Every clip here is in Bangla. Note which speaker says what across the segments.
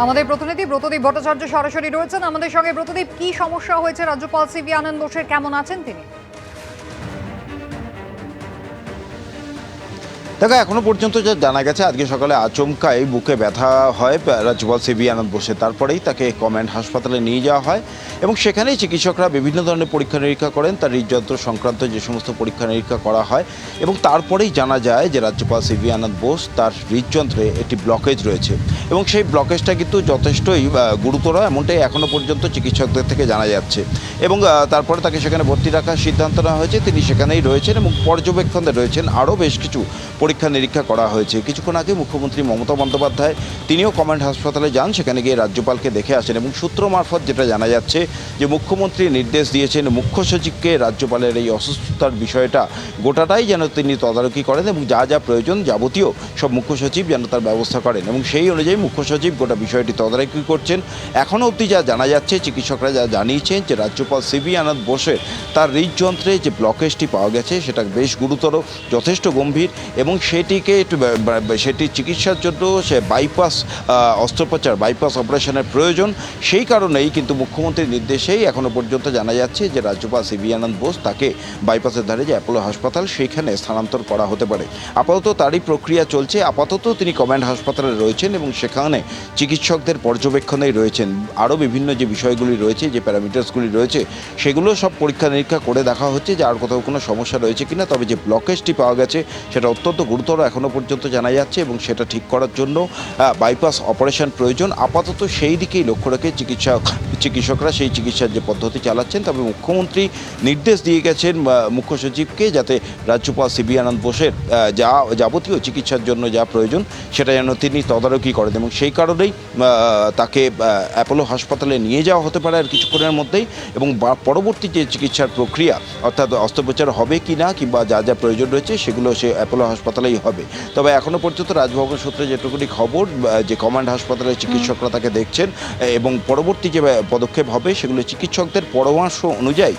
Speaker 1: আমাদের প্রতিনিধি ব্রতদীপ ভট্টাচার্য সরাসরি রয়েছেন। আমাদের সঙ্গে ব্রতদীপ, কি সমস্যা হয়েছে? রাজ্যপাল সিবি আনন্দ বোসের কেমন আছেন তিনি?
Speaker 2: দেখো, এখনও পর্যন্ত যা জানা গেছে, আজকে সকালে আচমকাই বুকে ব্যথা হয় রাজ্যপাল সিবি আনন্দ বসে তারপরেই তাকে কমেন্ট হাসপাতালে নিয়ে যাওয়া হয় এবং সেখানেই চিকিৎসকরা বিভিন্ন ধরনের পরীক্ষা নিরীক্ষা করেন, তার হৃদযন্ত্র সংক্রান্ত যে সমস্ত পরীক্ষা নিরীক্ষা করা হয় এবং তারপরেই জানা যায় যে রাজ্যপাল সিবি আনন্দ বোস তার হৃদযন্ত্রে একটি ব্লকেজ রয়েছে। এবং সেই ব্লকেজটা কিন্তু যথেষ্টই গুরুতর, এমনটাই এখনও পর্যন্ত চিকিৎসকদের থেকে জানা যাচ্ছে। এবং তারপরে তাকে সেখানে ভর্তি রাখার সিদ্ধান্ত নেওয়া হয়েছে। তিনি সেখানেই রয়েছেন এবং পর্যবেক্ষণে রয়েছেন। আরও বেশ কিছু পরীক্ষা নিরীক্ষা করা হয়েছে। কিছুক্ষণ আগে মুখ্যমন্ত্রী মমতা বন্দ্যোপাধ্যায়, তিনিও কমান্ড হাসপাতালে যান, সেখানে গিয়ে রাজ্যপালকে দেখে আসেন এবং সূত্র মারফত যেটা জানা যাচ্ছে যে, মুখ্যমন্ত্রী নির্দেশ দিয়েছেন মুখ্য সচিবকে রাজ্যপালের এই অসুস্থতার বিষয়টা গোটাটাই যেন তিনি তদারকি করেন এবং যা যা প্রয়োজন যাবতীয় সব মুখ্য সচিব যেন তার ব্যবস্থা করেন। এবং সেই অনুযায়ী মুখ্য সচিব গোটা বিষয়টি তদারকি করছেন। এখনও অবধি যা জানা যাচ্ছে, চিকিৎসকরা যা জানিয়েছেন যে রাজ্যপাল সিবি আনন্দ বোসের তার হৃদযন্ত্রে যে ব্লকেজটি পাওয়া গেছে, সেটা বেশ গুরুতর, যথেষ্ট গম্ভীর এবং সেটিকে সেটি চিকিৎসার জন্য সে বাইপাস অস্ত্রোপচার বাইপাস অপারেশনের প্রয়োজন। সেই কারণেই কিন্তু মুখ্যমন্ত্রীর নির্দেশেই এখনও পর্যন্ত জানা যাচ্ছে যে রাজ্যপাল সিবি আনন্দ বোস তাকে বাইপাসের ধারে যে অ্যাপোলো হাসপাতাল সেইখানে স্থানান্তর করা হতে পারে। আপাতত তারই প্রক্রিয়া চলছে। আপাতত তিনি কমান্ড হাসপাতালে রয়েছেন এবং সেখানে চিকিৎসকদের পর্যবেক্ষণেই রয়েছেন। আরও বিভিন্ন যে বিষয়গুলি রয়েছে, যে প্যারামিটার্সগুলি রয়েছে, সেগুলো সব পরীক্ষা নিরীক্ষা করে দেখা হচ্ছে যে আর কোথাও কোনো সমস্যা রয়েছে কিনা। তবে যে ব্লকেজটি পাওয়া গেছে, সেটা অত্যন্ত গুরুতর এখনও পর্যন্ত জানা যাচ্ছে এবং সেটা ঠিক করার জন্য বাইপাস অপারেশন প্রয়োজন। আপাতত সেই দিকেই লক্ষ্য রেখে চিকিৎসক চিকিৎসকরা সেই চিকিৎসার যে পদ্ধতি চালাচ্ছেন, তবে মুখ্যমন্ত্রী নির্দেশ দিয়ে গেছেন মুখ্য সচিবকে যাতে রাজ্যপাল সিবি আনন্দ বোসের যা, যাবতীয় চিকিৎসার জন্য যা প্রয়োজন সেটা যেন তিনি তদারকি করেন এবং সেই কারণেই তাকে অ্যাপোলো হাসপাতালে নিয়ে যাওয়া হতে পারে আর কিছুক্ষণের মধ্যেই এবং পরবর্তী যে চিকিৎসার প্রক্রিয়া, অর্থাৎ অস্ত্রোপচার হবে কি না কিংবা যা যা প্রয়োজন রয়েছে সেগুলো সে অ্যাপোলো হাসপাতালেই হবে। তবে এখনও পর্যন্ত রাজভবন সূত্রে যেটুকুনি খবর যে কমান্ড হাসপাতালের চিকিৎসকরা তাকে দেখছেন এবং পরবর্তী যে পদক্ষেপ হবে সেগুলো চিকিৎসকদের পরামর্শ অনুযায়ী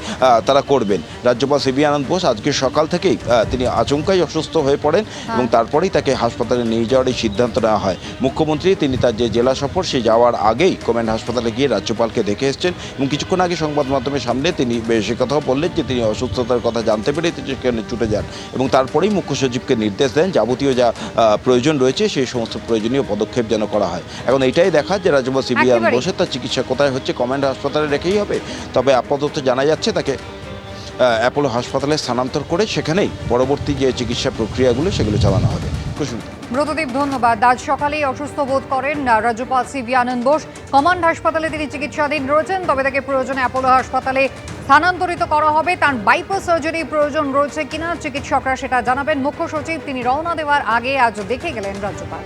Speaker 2: তারা করবেন। রাজ্যপাল সিবি আনন্দ বোস আজকে সকাল থেকেই তিনি আচমকাই অসুস্থ হয়ে পড়েন এবং তারপরেই তাকে হাসপাতালে নিয়ে যাওয়ার এই সিদ্ধান্ত নেওয়া হয়। মুখ্যমন্ত্রী তিনি তার যে জেলা সফর সে যাওয়ার আগেই কমান্ড হাসপাতালে গিয়ে রাজ্যপালকে দেখে এসেছেন এবং কিছুক্ষণ আগে সংবাদ মাধ্যমের সামনে তিনি সে কথাও বললেন যে তিনি অসুস্থতার কথা জানতে পেরে তিনি সেখানে ছুটে যান এবং তারপরেই মুখ্য সচিবকে নির্দেশ দেন যাবতীয় যা প্রয়োজন রয়েছে সেই সমস্ত প্রয়োজনীয় পদক্ষেপ যেন করা হয়। এখন এইটাই দেখা যে রাজ্যপাল সিবি আনন্দ
Speaker 1: একেবারেই।
Speaker 2: বসে তার চিকিৎসা কোথায় হচ্ছে কমান্ড হাসপাতালে রেখেই হবে। তবে আপাতত জানা যাচ্ছে তাকে অ্যাপোলো হাসপাতালে স্থানান্তর করে সেখানেই পরবর্তী যে চিকিৎসা প্রক্রিয়াগুলো সেগুলো চালানো হবে। কুসুমিতা
Speaker 1: ব্রতদীপ ধন্যবাদ। আজ সকালেই অসুস্থ বোধ করেন রাজ্যপাল সিবি আনন্দ বোস। কমান্ড হাসপাতালে তিনি চিকিৎসাধীন রয়েছেন, তবে তাকে প্রয়োজনে অ্যাপোলো হাসপাতালে স্থানান্তরিত করা হবে। তার বাইপাস সার্জারি প্রয়োজন রয়েছে কিনা, চিকিৎসকরা সেটা জানাবেন। মুখ্য সচিব, তিনি রওনা দেওয়ার আগে আজ দেখে গেলেন রাজ্যপাল।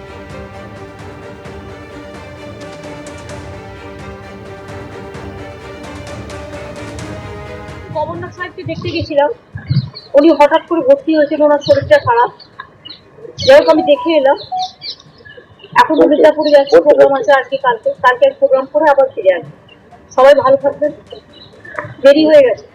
Speaker 3: গভর্নর সাহেবকে দেখতে গেছিলাম। উনি হঠাৎ করে ভর্তি হয়েছিল ওনার শরীরটা খারাপ। যাই হোক, আমি দেখে এলাম। এখন মির্জাপুরে যাচ্ছি প্রোগ্রাম আছে আর কি কালকে। কালকে প্রোগ্রাম করে আবার ফিরে আসব। সবাই ভালো থাকবেন। দেরি হয়ে গেছে।